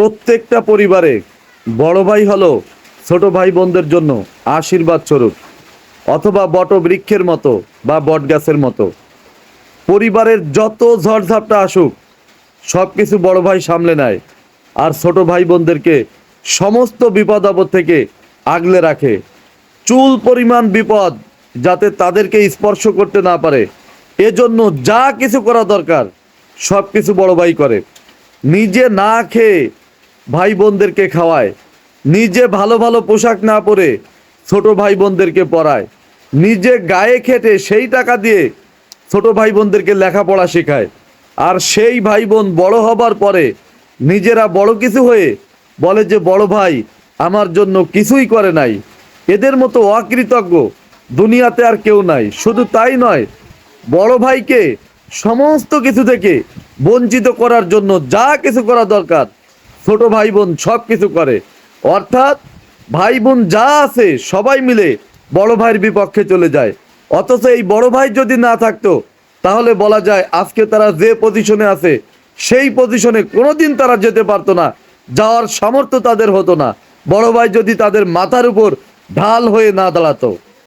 প্রত্যেকটা পরিবারে বড় ভাই হলো ছোট ভাই বোনদের জন্য আশীর্বাদ স্বরূপ, অথবা বট বৃক্ষের মতো বা বট গাছের মতো। পরিবারের যত ঝড়ঝাপটা আসুক সব কিছু বড় ভাই সামলে নেয় আর ছোট ভাই বোনদেরকে সমস্ত বিপদ আপদ থেকে আগলে রাখে। চুল পরিমাণ বিপদ যাতে তাদেরকে স্পর্শ করতে না পারে, এজন্য যা কিছু করা দরকার সব কিছু বড় ভাই করে। নিজে না খেয়ে ভাই বোনদেরকে খাওয়ায়। নিজে ভালো ভালো পোশাক না পরে ছোট ভাই বোনদেরকে পড়ায়। নিজে গায়ে খেটে সেই টাকা দিয়ে ছোট ভাই বোনদেরকে লেখাপড়া শেখায়। আর সেই ভাই বোন বড় হবার পরে নিজেরা বড় কিছু হয়ে বলে যে, বড় ভাই, আমার জন্য কিছুই করে নাই। এদের মতো অকৃতজ্ঞ দুনিয়াতে আর কেউ নাই। শুধু তাই নয়, বড় ভাইকে সমস্ত কিছু থেকে বঞ্চিত করার জন্য যা কিছু করা দরকার ছোট ভাই বোন সব কিছু করে। অর্থাৎ ভাই বোন যা আছে সবাই মিলে বড় ভাইয়ের বিপক্ষে চলে যায়। অথচ এই বড় ভাই যদি না থাকতো, তাহলে বলা যায় আজকে তারা যে পজিশনে আছে, সেই পজিশনে কোনোদিন তারা যেতে পারতো না। যাওয়ার সামর্থ্য তাদের হতো না। বড় ভাই যদি তাদের মাথার উপর ঢাল হয়ে না দাঁড়াতো।